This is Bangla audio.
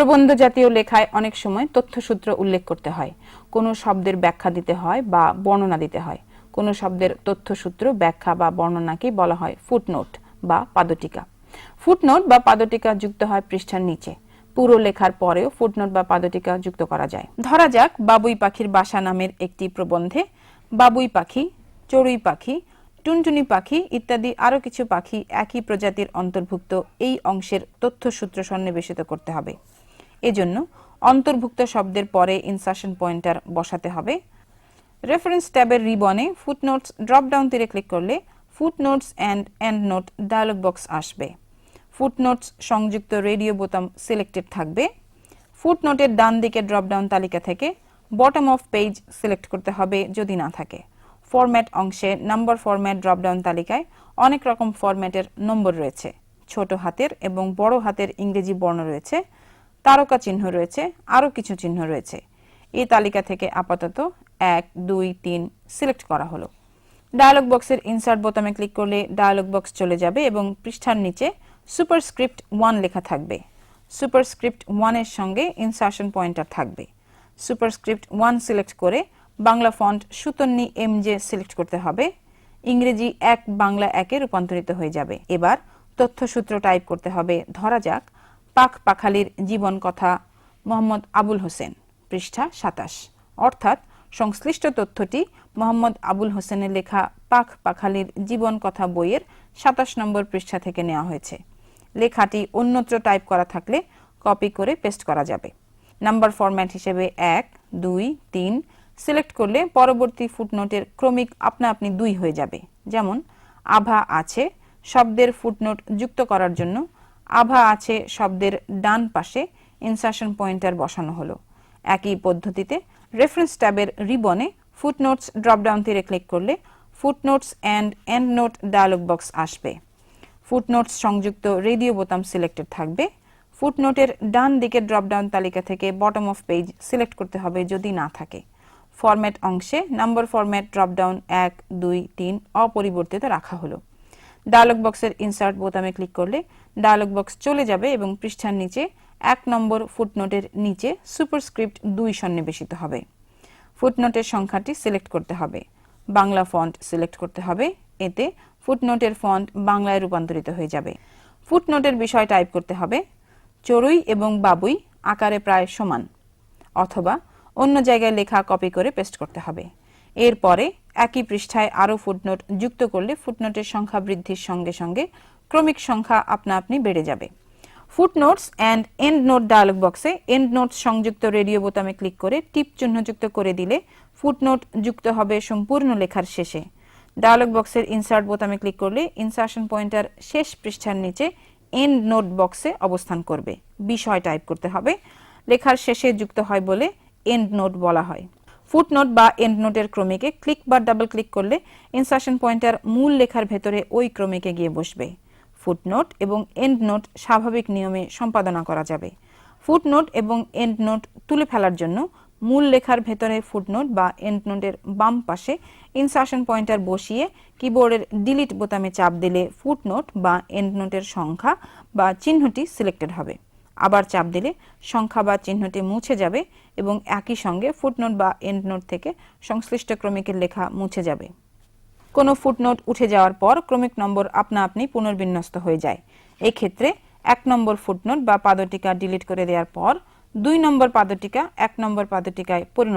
প্রবন্ধ জাতীয় লেখায় অনেক সময় তথ্যসূত্র উল্লেখ করতে হয়। কোনো শব্দের ব্যাখ্যা দিতে হয় বা বর্ণনা দিতে হয়। কোনো শব্দের তথ্যসূত্র ব্যাখ্যা বা বর্ণনাকে বলা হয় ফুটনোট বা পাদটিকা। ফুটনোট বা পাদটিকা যুক্ত হয় পৃষ্ঠার নিচে। পুরো লেখার পরেও ফুটনোট বা পাদটিকা যুক্ত করা যায়। ধরা যাক বাবুই পাখির বাসা নামের একটি প্রবন্ধে বাবুই পাখি, চড়ুই পাখি, টুনটুনি পাখি ইত্যাদি আরও কিছু পাখি একই প্রজাতির অন্তর্ভুক্ত এই অংশের তথ্যসূত্র সন্নিবেশিত করতে হবে। এজন্য অন্তর্ভুক্ত শব্দের পরে ইনসার্শন পয়েন্টার বসাতে হবে। রেফারেন্স ট্যাবের রিবনে ফুটনোটস ড্রপডাউন তীরে ক্লিক করলে footnotes and endnote dialog box আসবে। ফুটনোটস সংযুক্ত রেডিও বোতাম সিলেক্টেড থাকবে। ফুটনোটের ডান দিকে ড্রপডাউন তালিকা থেকে বটম অফ পেজ সিলেক্ট করতে হবে যদি না থাকে। ফরম্যাট অংশে নাম্বার ফরম্যাট ড্রপডাউন তালিকায় অনেক রকম ফরম্যাটের নম্বর রয়েছে। ছোট হাতের এবং বড় হাতের ইংরেজি বর্ণ রয়েছে। তারকা চিহ্ন রয়েছে, আরও কিছু চিহ্ন রয়েছে। এই তালিকা থেকে আপাতত এক, দুই, তিন সিলেক্ট করা হলো। ডায়ালগ বক্সের ইনসার্ট বোতামে ক্লিক করলে ডায়ালগ বক্স চলে যাবে এবং পৃষ্ঠার নিচে সুপারস্ক্রিপ্ট ওয়ান লেখা থাকবে। সুপারস্ক্রিপ্ট ওয়ানের সঙ্গে ইনসার্শন পয়েন্টার থাকবে। সুপারস্ক্রিপ্ট ওয়ান সিলেক্ট করে Bangla font Sutonny M J select করতে হবে। ইংরেজি এক, বাংলা একে রূপান্তরিত হয়ে যাবে। এবার তথ্যসূত্র টাইপ করতে হবে, ধরা যাক পাখ পাখালির জীবন কথা মোহাম্মদ আবুল হোসেন, পৃষ্ঠা সাতাশ। অর্থাৎ সংশ্লিষ্ট তথ্যটি মোহাম্মদ আবুল হোসেনের লেখা পাখ পাখালির জীবন কথা বইয়ের সাতাশ নম্বর পৃষ্ঠা থেকে নেওয়া হয়েছে। লেখাটি অন্যত্র টাইপ করা থাকলে কপি করে পেস্ট করা যাবে। নাম্বার ফরম্যাট হিসেবে এক, দুই, তিন সিলেক্ট করলে পরবর্তী ফুটনোটের ক্রমিক আপনা আপনি দুই হয়ে যাবে। যেমন, আভা আছে, শব্দের ফুটনোট যুক্ত করার জন্য আভা আছে শব্দের ডান পাশে ইনসার্শন পয়েন্টার বসানো হলো। একই পদ্ধতিতে রেফারেন্স ট্যাবের রিবনে ফুটনোটস ড্রপডাউন তীরে ক্লিক করলে footnotes and endnote dialog box আসবে। ফুটনোটস সংযুক্ত রেডিও বোতাম সিলেক্টেড থাকবে। ফুটনোটের ডান দিকের ড্রপডাউন তালিকা থেকে বটম অফ পেজ সিলেক্ট করতে হবে যদি না থাকে। ফরম্যাট অংশে নাম্বার ফরম্যাট ড্রপডাউন এক, দুই, তিন অপরিবর্তিত রাখা হলো। ডায়ালগ বক্সের ইনসার্ট বোতামে ক্লিক করলে ডায়ালগ বক্স চলে যাবে এবং পৃষ্ঠার নিচে এক নম্বর ফুটনোটের নিচে সুপারস্ক্রিপ্ট দুই সন্নিবেশিত হবে। ফুটনোটের সংখ্যাটি সিলেক্ট করতে হবে। বাংলা ফন্ট সিলেক্ট করতে হবে। এতে ফুটনোটের ফন্ট বাংলায় রূপান্তরিত হয়ে যাবে। ফুটনোটের বিষয় টাইপ করতে হবে। চড়ুই এবং বাবুই আকারে প্রায় সমান। অথবা অন্য জায়গায় লেখা কপি করে পেস্ট করতে হবে। এরপরে একই পৃষ্ঠায় আরও ফুটনোট যুক্ত করলে ফুটনোটের সংখ্যা বৃদ্ধির সঙ্গে সঙ্গে ক্রমিক সংখ্যা আপনা আপনি বেড়ে যাবে। Footnotes and and note dialog বক্সে এন্ড নোটস সংযুক্ত রেডিও বোতামে ক্লিক করে টিপ চিহ্নযুক্ত করে দিলে ফুটনোট যুক্ত হবে সম্পূর্ণ লেখার শেষে। ডায়ালগ বক্সের ইনসার্ট বোতামে ক্লিক করলে ইনসার্শন পয়েন্টার শেষ পৃষ্ঠার নিচে এন্ড নোট বক্সে অবস্থান করবে। বিষয় টাইপ করতে হবে। লেখার শেষে যুক্ত হয় বলে এন্ড নোট বলা হয়। ফুটনোট বা এন্ড নোটের ক্রমিকে ক্লিক বা ডাবল ক্লিক করলে ইনসার্শন পয়েন্টার মূল লেখার ভেতরে ওই ক্রমিকে গিয়ে বসবে। ফুটনোট এবং এন্ড নোট স্বাভাবিক নিয়মে সম্পাদনা করা যাবে। ফুটনোট এবং এন্ড নোট তুলে ফেলার জন্য মূল লেখার ভেতরে ফুটনোট বা এন্ড নোটের বাম পাশে ইনসার্শন পয়েন্টার বসিয়ে কিবোর্ডের ডিলিট বোতামে চাপ দিলে ফুটনোট বা এন্ড নোটের সংখ্যা বা চিহ্নটি সিলেক্টেড হবে। আবার চাপ দিলে সংখ্যা বা চিহ্নটি মুছে যাবে এবং একই সঙ্গে ফুটনোট বা এন্ড নোট থেকে সংশ্লিষ্ট ক্রমিকের লেখা মুছে যাবে। কোনো ফুটনোট উঠে যাওয়ার পর ক্রমিক নম্বর আপনা আপনি পুনর্বিন্যস্ত হয়ে যায়। এই ক্ষেত্রে এক নম্বর ফুটনোট বা পাদটিকা ডিলিট করে দেওয়ার পর দুই নম্বর পাদটিকা এক নম্বর পাদটিকায় পরিণত